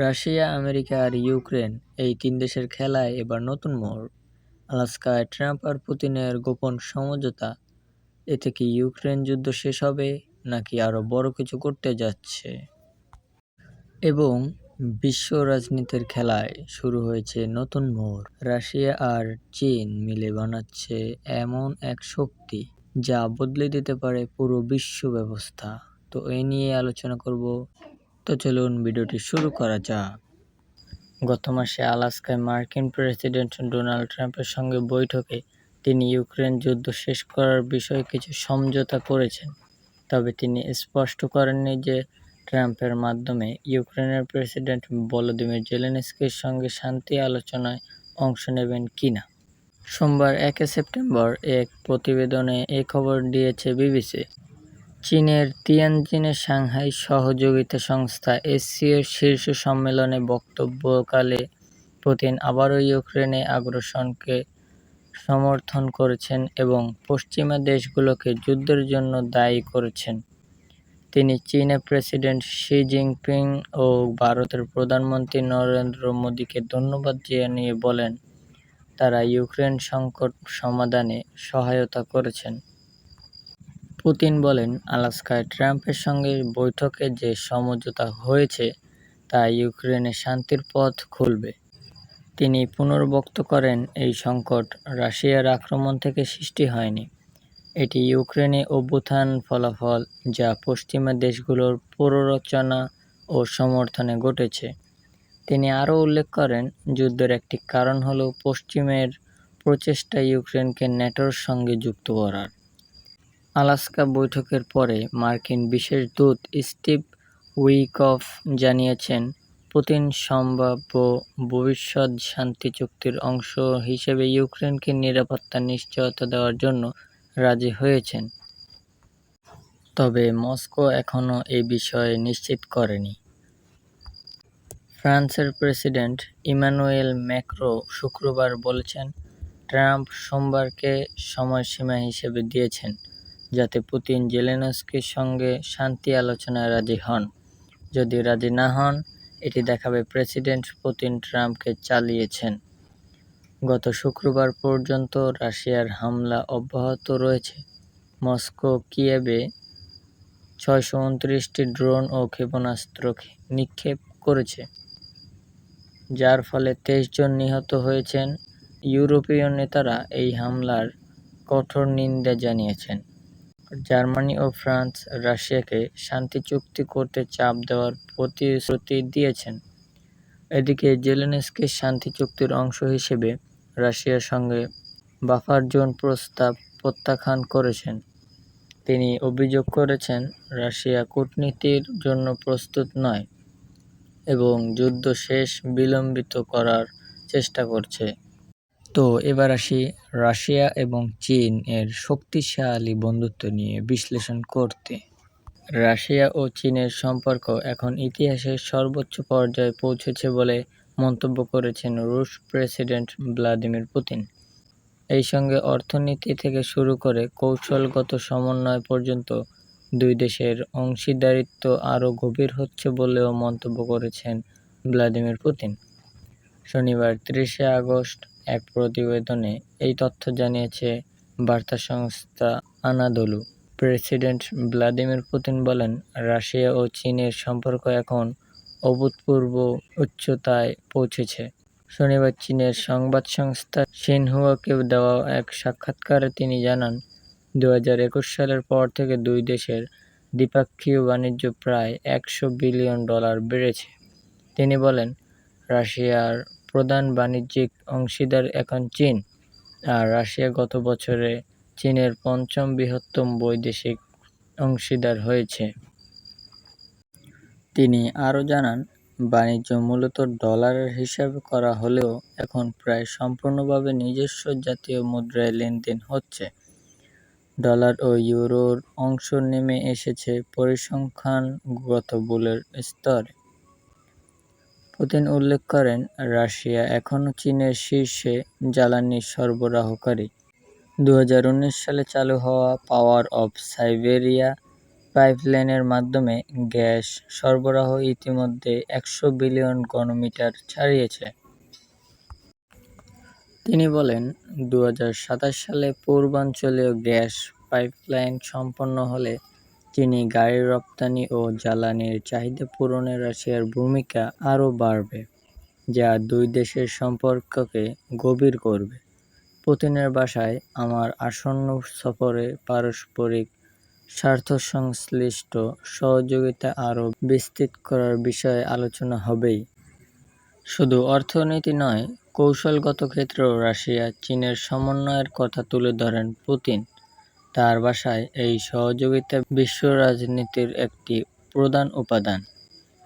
Russia, America আর Ukraine এই তিন দেশের খেলায় এবার নতুন মোড়। আলাস্কায় ট্রাম্প আর পুতিনের গোপন সমঝোতা, এতে কি ইউক্রেন যুদ্ধ শেষ হবে নাকি আরও বড় কিছু করতে যাচ্ছে? এবং বিশ্ব রাজনীতির খেলায় শুরু হয়েছে নতুন মোড়। রাশিয়া আর চীন মিলে বানাচ্ছে এমন এক শক্তি, যা বদলে দিতে পারে পুরো বিশ্ব ব্যবস্থা। তো এ নিয়ে আলোচনা করব তো চলুন ভিডিওটি শুরু করা যাক। গত মাসে আলাস্কায় মার্কিন প্রেসিডেন্ট ডোনাল্ড ট্রাম্পের সঙ্গে বৈঠকে তিনি ইউক্রেন যুদ্ধ শেষ করার বিষয়ে কিছু সমঝোতা করেছেন। তবে তিনি স্পষ্ট করেননি যে ট্রাম্পের মাধ্যমে ইউক্রেনের প্রেসিডেন্ট ভলোদিমির জেলেনস্কির সঙ্গে শান্তি আলোচনায় অংশ নেবেন কিনা। সোমবার একে সেপ্টেম্বর এক প্রতিবেদনে এ খবর দিয়েছে বিবিসি। চীনের তিয়ানজিনে সাংহাই সহযোগিতা সংস্থা এসসিওর শীর্ষ সম্মেলনে বক্তব্যকালে পুতিন আবারও ইউক্রেনে আগ্রাসনকে সমর্থন করেছেন এবং পশ্চিমা দেশগুলোকে যুদ্ধের জন্য দায়ী করেছেন। তিনি চীনের প্রেসিডেন্ট শি জিনপিং ও ভারতের প্রধানমন্ত্রী নরেন্দ্র মোদীকে ধন্যবাদ জানিয়ে বলেন, তারা ইউক্রেন সংকট সমাধানে সহায়তা করেছেন। পুতিন বলেন, আলাস্কায় ট্রাম্পের সঙ্গে বৈঠকে যে সমঝোতা হয়েছে তা ইউক্রেনে শান্তির পথ খুলবে। তিনি পুনর্ব্যক্ত করেন, এই সংকট রাশিয়ার আক্রমণ থেকে সৃষ্টি হয়নি। এটি ইউক্রেনে অভ্যুত্থান ফলাফল, যা পশ্চিমা দেশগুলোর প্ররোচনা ও সমর্থনে ঘটেছে। তিনি আরও উল্লেখ করেন, যুদ্ধের একটি কারণ হল পশ্চিমের প্রচেষ্টা ইউক্রেনকে ন্যাটোর সঙ্গে যুক্ত করার। আলাস্কা বৈঠকের পরে মার্কিন বিশেষ দূত স্টিভ উইকফ জানিয়েছেন, পুতিন সম্ভাব্য ভবিষ্যৎ শান্তি চুক্তির অংশ হিসেবে ইউক্রেনকে নিরাপত্তা নিশ্চয়তা দেওয়ার জন্য রাজি হয়েছেন। তবে মস্কো এখনও এই বিষয়ে নিশ্চিত করেনি। ফ্রান্সের প্রেসিডেন্ট ইমানুয়েল ম্যাক্রো শুক্রবার বলেছেন, ট্রাম্প সোমবারকে সময়সীমা হিসেবে দিয়েছেন, যাতে পুতিন জেলেনস্কির সঙ্গে শান্তি আলোচনায় রাজি হন। যদি রাজি না হন, এটি দেখাবে প্রেসিডেন্ট পুতিন ট্রাম্পকে চালিয়েছেন। গত শুক্রবার পর্যন্ত রাশিয়ার হামলা অব্যাহত রয়েছে। মস্কো কিয়েভে ছয়শো উনত্রিশটি ড্রোন ও ক্ষেপণাস্ত্র নিক্ষেপ করেছে, যার ফলে তেইশ জন নিহত হয়েছেন। ইউরোপীয় নেতারা এই হামলার কঠোর নিন্দা জানিয়েছেন। জার্মানি ও ফ্রান্স রাশিয়াকে শান্তি চুক্তি করতে চাপ দেওয়ার প্রতিশ্রুতি দিয়েছেন। এদিকে জেলেনস্কি শান্তি চুক্তির অংশ হিসেবে রাশিয়ার সঙ্গে বাফার জোন প্রস্তাব প্রত্যাখ্যান করেছেন। তিনি অভিযোগ করেছেন, রাশিয়া কূটনীতির জন্য প্রস্তুত নয় এবং যুদ্ধ শেষ বিলম্বিত করার চেষ্টা করছে। তো এবার আসি রাশিয়া এবং চীন এর শক্তিশালী বন্ধুত্ব নিয়ে বিশ্লেষণ করতে। রাশিয়া ও চীনের সম্পর্ক এখন ইতিহাসের সর্বোচ্চ পর্যায়ে পৌঁছেছে বলে মন্তব্য করেছেন রুশ প্রেসিডেন্ট ভ্লাদিমির পুতিন। এই সঙ্গে অর্থনীতি থেকে শুরু করে কৌশলগত সমন্বয় পর্যন্ত দুই দেশের অংশীদারিত্ব আরও গভীর হচ্ছে বলেও মন্তব্য করেছেন ভ্লাদিমির পুতিন। শনিবার ত্রিশে আগস্ট এক প্রতিবেদনে এই তথ্য জানিয়েছে বার্তা সংস্থা আনাদোলু। প্রেসিডেন্ট ভ্লাদিমির পুতিন বলেন, রাশিয়া ও চীনের সম্পর্ক এখন অভূতপূর্ব উচ্চতায় পৌঁছেছে। শনিবার চীনের সংবাদ সংস্থা সিনহুয়াকে দেওয়া এক সাক্ষাৎকারে তিনি জানান, দু হাজার একুশ সালের পর থেকে দুই দেশের দ্বিপাক্ষীয় বাণিজ্য প্রায় একশো বিলিয়ন ডলার বেড়েছে। তিনি বলেন, রাশিয়ার প্রধান বাণিজ্যিক অংশীদার এখন চীন, আর রাশিয়া গত বছরে চীনের পঞ্চম বৃহত্তম বৈদেশিক অংশীদার হয়েছে। তিনি আরও জানান, বাণিজ্য মূলত ডলারের হিসাবে করা হলেও এখন প্রায় সম্পূর্ণভাবে নিজস্ব জাতীয় মুদ্রায় লেনদেন হচ্ছে। ডলার ও ইউরোর অংশ নেমে এসেছে পরিসংখ্যানগত ভুলের স্তরে। পুতিন উল্লেখ করেন, রাশিয়া এখনও চীনের শীর্ষে জ্বালানি সরবরাহকারী। দু হাজার উনিশ সালে চালু হওয়া পাওয়ার অব সাইবেরিয়া পাইপলাইনের মাধ্যমে গ্যাস সরবরাহ ইতিমধ্যে একশো বিলিয়ন ঘনমিটার ছাড়িয়েছে। তিনি বলেন, দু সালে পূর্বাঞ্চলীয় গ্যাস পাইপলাইন সম্পন্ন হলে চীনি গাড়ি রপ্তানি ও জ্বালানির চাহিদা পূরণে রাশিয়ার ভূমিকা আরও বাড়বে, যা দুই দেশের সম্পর্ককে গভীর করবে। পুতিনের বাসায় আমার আসন্ন সফরে পারস্পরিক স্বার্থসংশ্লিষ্ট সহযোগিতা আরও বিস্তৃত করার বিষয়ে আলোচনা হবেই। শুধু অর্থনীতি নয়, কৌশলগত ক্ষেত্রেও রাশিয়া-চীনের সমন্বয়ের কথা তুলে ধরেন পুতিন। তাঁর ভাষায়, এই সহযোগিতা বিশ্ব রাজনীতির একটি প্রধান উপাদান।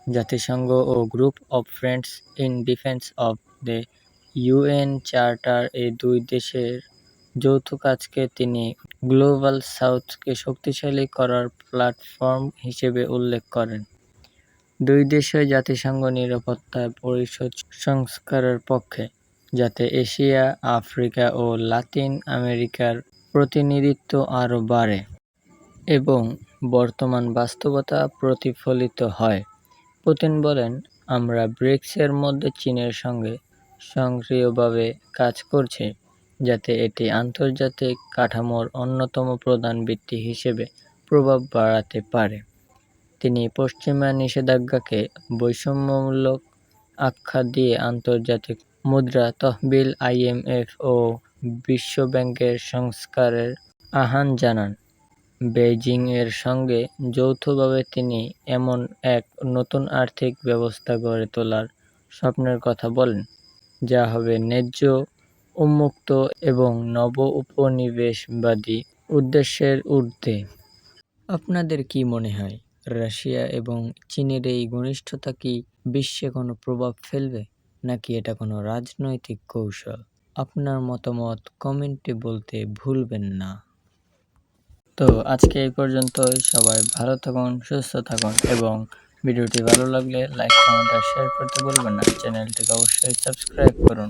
জাতিসংঘ ও Group of Friends in Defence of the UN Charter এই দুই দেশের যৌথ কাজকে তিনি গ্লোবাল সাউথকে শক্তিশালী করার প্ল্যাটফর্ম হিসেবে উল্লেখ করেন। দুই দেশই জাতিসংঘ নিরাপত্তা পরিষদ সংস্কারের পক্ষে, যাতে এশিয়া, আফ্রিকা ও লাতিন আমেরিকার প্রতিনিধিত্ব আরও বাড়ে এবং বর্তমান বাস্তবতা প্রতিফলিত হয়। পুতিন বলেন, আমরা ব্রিক্সের মধ্যে চীনের সঙ্গে সক্রিয়ভাবে কাজ করছি, যাতে এটি আন্তর্জাতিক কাঠামোর অন্যতম প্রধান ভিত্তি হিসেবে প্রভাব বাড়াতে পারে। তিনি পশ্চিমা নিষেধাজ্ঞাকে বৈষম্যমূলক আখ্যা দিয়ে আন্তর্জাতিক মুদ্রা তহবিল আইএমএফ ও বিশ্বব্যাংকের সংস্কারের আহ্বান জানান। বেইজিংয়ের সঙ্গে যৌথভাবে তিনি এমন এক নতুন আর্থিক ব্যবস্থা গড়ে তোলার স্বপ্নের কথা বলেন, যা হবে ন্যায্য, উন্মুক্ত এবং নব-উপনিবেশবাদী উদ্দেশ্যের ঊর্ধ্বে। আপনাদের কি মনে হয়, রাশিয়া এবং চীনের এই ঘনিষ্ঠতা কি বিশ্বে কোনো প্রভাব ফেলবে, নাকি এটা কোনো রাজনৈতিক কৌশল? আপনার মতামত কমেন্টে বলতে ভুলবেন না। তো আজকে এই পর্যন্ত সবাই ভালো থাকুন, সুস্থ থাকুন এবং ভিডিওটি ভালো লাগলে লাইক, কমেন্ট আর শেয়ার করতে ভুলবেন না। চ্যানেলটিকে অবশ্যই সাবস্ক্রাইব করুন।